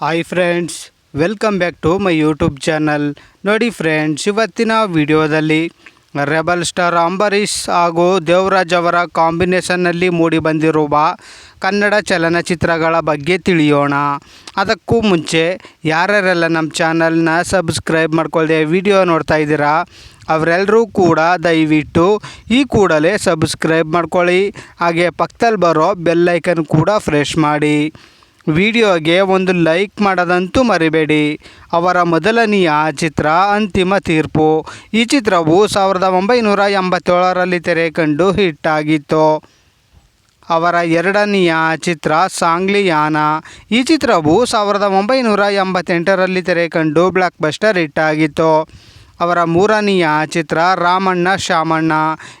Hi friends welcome back to my YouTube channel ನೋಡಿ friends ಇವತ್ತಿನ ವಿಡಿಯೋದಲ್ಲಿ ರೆಬಲ್ ಸ್ಟಾರ್ ಅಂಬರೀಷ್ ಹಾಗೂ ದೇವರಾಜ್ ಅವರ ಕಾಂಬಿನೇಷನ್ನಲ್ಲಿ ಮೂಡಿಬಂದಿರುವ ಕನ್ನಡ ಚಲನಚಿತ್ರಗಳ ಬಗ್ಗೆ ತಿಳಿಯೋಣ. ಅದಕ್ಕೂ ಮುಂಚೆ ಯಾರ್ಯಾರೆಲ್ಲ ನಮ್ಮ ಚಾನಲ್ನ ಸಬ್ಸ್ಕ್ರೈಬ್ ಮಾಡ್ಕೊಳ್ದೆ ವಿಡಿಯೋ ನೋಡ್ತಾ ಇದ್ದೀರಾ ಅವರೆಲ್ಲರೂ ಕೂಡ ದಯವಿಟ್ಟು ಈ ಕೂಡಲೇ ಸಬ್ಸ್ಕ್ರೈಬ್ ಮಾಡ್ಕೊಳ್ಳಿ. ಹಾಗೆ ಪಕ್ಕದಲ್ಲಿ ಬರೋ ಬೆಲ್ಲೈಕನ್ ಕೂಡ ಫ್ರೆಶ್ ಮಾಡಿ. ವಿಡಿಯೋಗೆ ಒಂದು ಲೈಕ್ ಮಾಡೋದಂತೂ ಮರಿಬೇಡಿ. ಅವರ ಮೊದಲನೆಯ ಚಿತ್ರ ಅಂತಿಮ ತೀರ್ಪು. ಈ ಚಿತ್ರವು ಸಾವಿರದ ಒಂಬೈನೂರ ಎಂಬತ್ತೇಳರಲ್ಲಿ ತೆರೆ ಕಂಡು ಹಿಟ್ ಆಗಿತ್ತು ಅವರ ಎರಡನೆಯ ಚಿತ್ರ ಸಾಂಗ್ಲಿಯಾನ. ಈ ಚಿತ್ರವು ಸಾವಿರದ ಒಂಬೈನೂರ ಎಂಬತ್ತೆಂಟರಲ್ಲಿ ತೆರೆ ಕಂಡು ಬ್ಲಾಕ್ ಬಸ್ಟರ್ ಹಿಟ್ಟಾಗಿತ್ತು. ಅವರ ಮೂರನೆಯ ಚಿತ್ರ ರಾಮಣ್ಣ ಶಾಮಣ್ಣ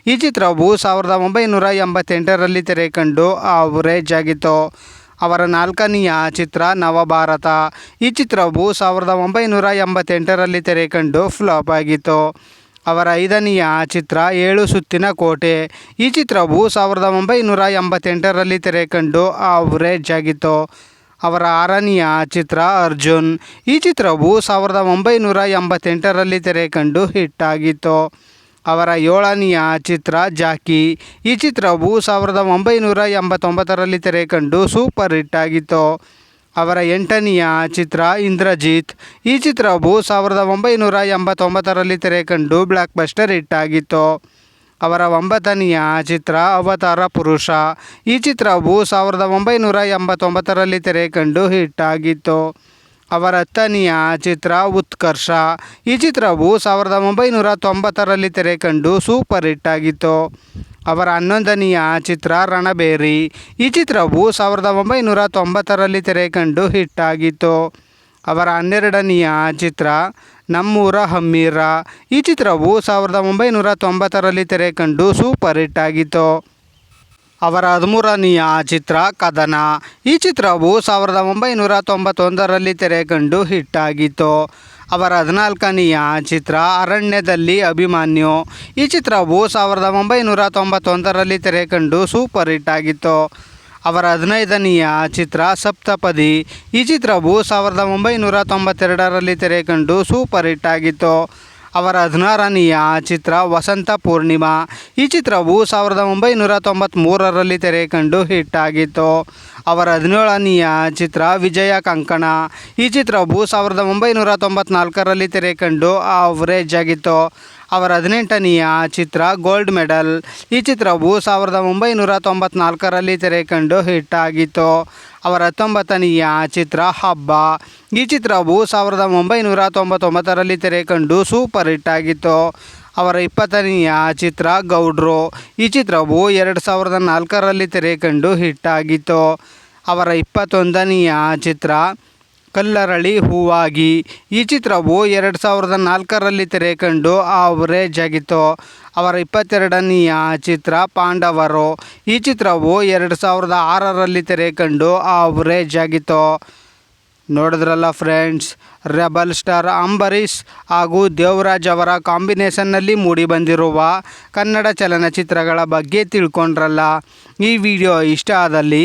ಈ ಚಿತ್ರವು ಸಾವಿರದ ಒಂಬೈನೂರ ಎಂಬತ್ತೆಂಟರಲ್ಲಿ ತೆರೆ ಕಂಡು ಅವರೇಜ್ ಆಗಿತ್ತು ಅವರ ನಾಲ್ಕನೆಯ ಚಿತ್ರ ನವಭಾರತ. ಈ ಚಿತ್ರವು ಸಾವಿರದ ಒಂಬೈನೂರ ಎಂಬತ್ತೆಂಟರಲ್ಲಿ ತೆರೆ ಕಂಡು ಫ್ಲಾಪ್ ಆಗಿತ್ತು. ಅವರ ಐದನೆಯ ಚಿತ್ರ ಏಳು ಸುತ್ತಿನ ಕೋಟೆ. ಈ ಚಿತ್ರವು ಸಾವಿರದ ಒಂಬೈನೂರ ಎಂಬತ್ತೆಂಟರಲ್ಲಿ ತೆರೆ ಕಂಡು ಅವರೇಜ್ ಆಗಿತ್ತು. ಅವರ ಆರನೆಯ ಚಿತ್ರ ಅರ್ಜುನ್. ಈ ಚಿತ್ರವು ಸಾವಿರದ ಒಂಬೈನೂರ ಎಂಬತ್ತೆಂಟರಲ್ಲಿ ತೆರೆ ಕಂಡು ಹಿಟ್ ಆಗಿತ್ತು. ಅವರ ಏಳನೆಯ ಚಿತ್ರ ಜಾಕಿ. ಈ ಚಿತ್ರವು ಸಾವಿರದ ಒಂಬೈನೂರ ಎಂಬತ್ತೊಂಬತ್ತರಲ್ಲಿ ತೆರೆ ಕಂಡು ಸೂಪರ್ ಹಿಟ್ ಆಗಿತ್ತು. ಅವರ ಎಂಟನೆಯ ಚಿತ್ರ ಇಂದ್ರಜಿತ್. ಈ ಚಿತ್ರವು ಸಾವಿರದ ಒಂಬೈನೂರ ಎಂಬತ್ತೊಂಬತ್ತರಲ್ಲಿ ತೆರೆ ಕಂಡು ಬ್ಲ್ಯಾಕ್ ಬಸ್ಟರ್ ಹಿಟ್ ಆಗಿತ್ತು. ಅವರ ಒಂಬತ್ತನೆಯ ಚಿತ್ರ ಅವತಾರ ಪುರುಷ. ಈ ಚಿತ್ರವು ಸಾವಿರದ ಒಂಬೈನೂರ ಎಂಬತ್ತೊಂಬತ್ತರಲ್ಲಿ ತೆರೆ ಕಂಡು ಹಿಟ್ ಆಗಿತ್ತು. ಅವರ ಹತ್ತನೆಯ ಚಿತ್ರ ಉತ್ಕರ್ಷ. ಈ ಚಿತ್ರವು ಸಾವಿರದ ಒಂಬೈನೂರ ತೊಂಬತ್ತರಲ್ಲಿ ತೆರೆ ಕಂಡು ಸೂಪರ್ ಹಿಟ್ ಆಗಿತ್ತು. ಅವರ ಹನ್ನೊಂದನೆಯ ಚಿತ್ರ ರಣಬೇರಿ. ಈ ಚಿತ್ರವು ಸಾವಿರದ ಒಂಬೈನೂರ ತೊಂಬತ್ತರಲ್ಲಿ ತೆರೆ ಕಂಡು ಹಿಟ್ ಆಗಿತ್ತು. ಅವರ ಹನ್ನೆರಡನೆಯ ಚಿತ್ರ ನಮ್ಮೂರ ಹಮ್ಮೀರ. ಈ ಚಿತ್ರವು ಸಾವಿರದ ಒಂಬೈನೂರ ತೊಂಬತ್ತರಲ್ಲಿ ತೆರೆ ಕಂಡು ಸೂಪರ್ ಹಿಟ್ ಆಗಿತ್ತು. ಅವರ ಹದಿಮೂರನೆಯ ಚಿತ್ರ ಕದನ. ಈ ಚಿತ್ರವು ಸಾವಿರದ ಒಂಬೈನೂರ ತೊಂಬತ್ತೊಂದರಲ್ಲಿ ತೆರೆ ಕಂಡು ಹಿಟ್ ಆಗಿತ್ತು ಅವರ ಹದಿನಾಲ್ಕನೆಯ ಚಿತ್ರ ಅರಣ್ಯದಲ್ಲಿ ಅಭಿಮನ್ಯು. ಈ ಚಿತ್ರವು ಸಾವಿರದ ಒಂಬೈನೂರ ತೊಂಬತ್ತೊಂದರಲ್ಲಿ ತೆರೆ ಕಂಡು ಸೂಪರ್ ಹಿಟ್ ಆಗಿತ್ತು ಅವರ ಹದಿನೈದನೆಯ ಚಿತ್ರ ಸಪ್ತಪದಿ. ಈ ಚಿತ್ರವು ಸಾವಿರದ ಒಂಬೈನೂರ ತೊಂಬತ್ತೆರಡರಲ್ಲಿ ತೆರೆ ಕಂಡು ಸೂಪರ್ ಹಿಟ್ ಆಗಿತ್ತು ಅವರ ಹದಿನಾರನೆಯ ಚಿತ್ರ ವಸಂತ ಪೂರ್ಣಿಮಾ. ಈ ಚಿತ್ರವು ಸಾವಿರದ ಒಂಬೈನೂರ ತೊಂಬತ್ತ್ಮೂರರಲ್ಲಿ ತೆರೆ ಕಂಡು ಹಿಟ್ ಆಗಿತ್ತು. ಅವರ ಹದಿನೇಳನೆಯ ಚಿತ್ರ ವಿಜಯ ಕಂಕಣ. ಈ ಚಿತ್ರವು ಸಾವಿರದ ಒಂಬೈನೂರ ತೊಂಬತ್ನಾಲ್ಕರಲ್ಲಿ ತೆರೆ ಕಂಡು ಅವರೇಜ್ ಆಗಿತ್ತು. ಅವರ ಹದಿನೆಂಟನೆಯ ಚಿತ್ರ ಗೋಲ್ಡ್ ಮೆಡಲ್. ಈ ಚಿತ್ರವು ಸಾವಿರದ ಒಂಬೈನೂರ ತೊಂಬತ್ನಾಲ್ಕರಲ್ಲಿ ತೆರೆ ಕಂಡು ಹಿಟ್ ಆಗಿತ್ತು. ಅವರ ಹತ್ತೊಂಬತ್ತನೆಯ ಚಿತ್ರ ಹಬ್ಬ. ಈ ಚಿತ್ರವು ಸಾವಿರದ ಒಂಬೈನೂರ ತೊಂಬತ್ತೊಂಬತ್ತರಲ್ಲಿ ತೆರೆ ಕಂಡು ಸೂಪರ್ ಹಿಟ್ ಆಗಿತ್ತು. ಅವರ ಇಪ್ಪತ್ತನೆಯ ಚಿತ್ರ ಗೌಡ್ರು. ಈ ಚಿತ್ರವು ಎರಡು ಸಾವಿರದ ನಾಲ್ಕರಲ್ಲಿ ತೆರೆ ಕಂಡು ಹಿಟ್ ಆಗಿತ್ತು. ಅವರ ಇಪ್ಪತ್ತೊಂದನೆಯ ಚಿತ್ರ ಕಲ್ಲರಳಿ ಹೂವಾಗಿ. ಈ ಚಿತ್ರವು ಎರಡು ಸಾವಿರದ ನಾಲ್ಕರಲ್ಲಿ ತೆರೆ ಕಂಡು ಆವರೇಜ್ ಆಗಿತ್ತು ಅವರ ಇಪ್ಪತ್ತೆರಡನೆಯ ಚಿತ್ರ ಪಾಂಡವರು. ಈ ಚಿತ್ರವು ಎರಡು ಸಾವಿರದ ಆರರಲ್ಲಿ ತೆರೆ ಕಂಡು ಆವರೇಜ್ ಆಗಿತ್ತು ನೋಡಿದ್ರಲ್ಲ ಫ್ರೆಂಡ್ಸ್, ರೆಬಲ್ ಸ್ಟಾರ್ ಅಂಬರೀಷ್ ಹಾಗೂ ದೇವರಾಜ್ ಅವರ ಕಾಂಬಿನೇಷನ್ನಲ್ಲಿ ಮೂಡಿಬಂದಿರುವ ಕನ್ನಡ ಚಲನಚಿತ್ರಗಳ ಬಗ್ಗೆ ತಿಳ್ಕೊಂಡ್ರಲ್ಲ. ಈ ವಿಡಿಯೋ ಇಷ್ಟ ಆದಲ್ಲಿ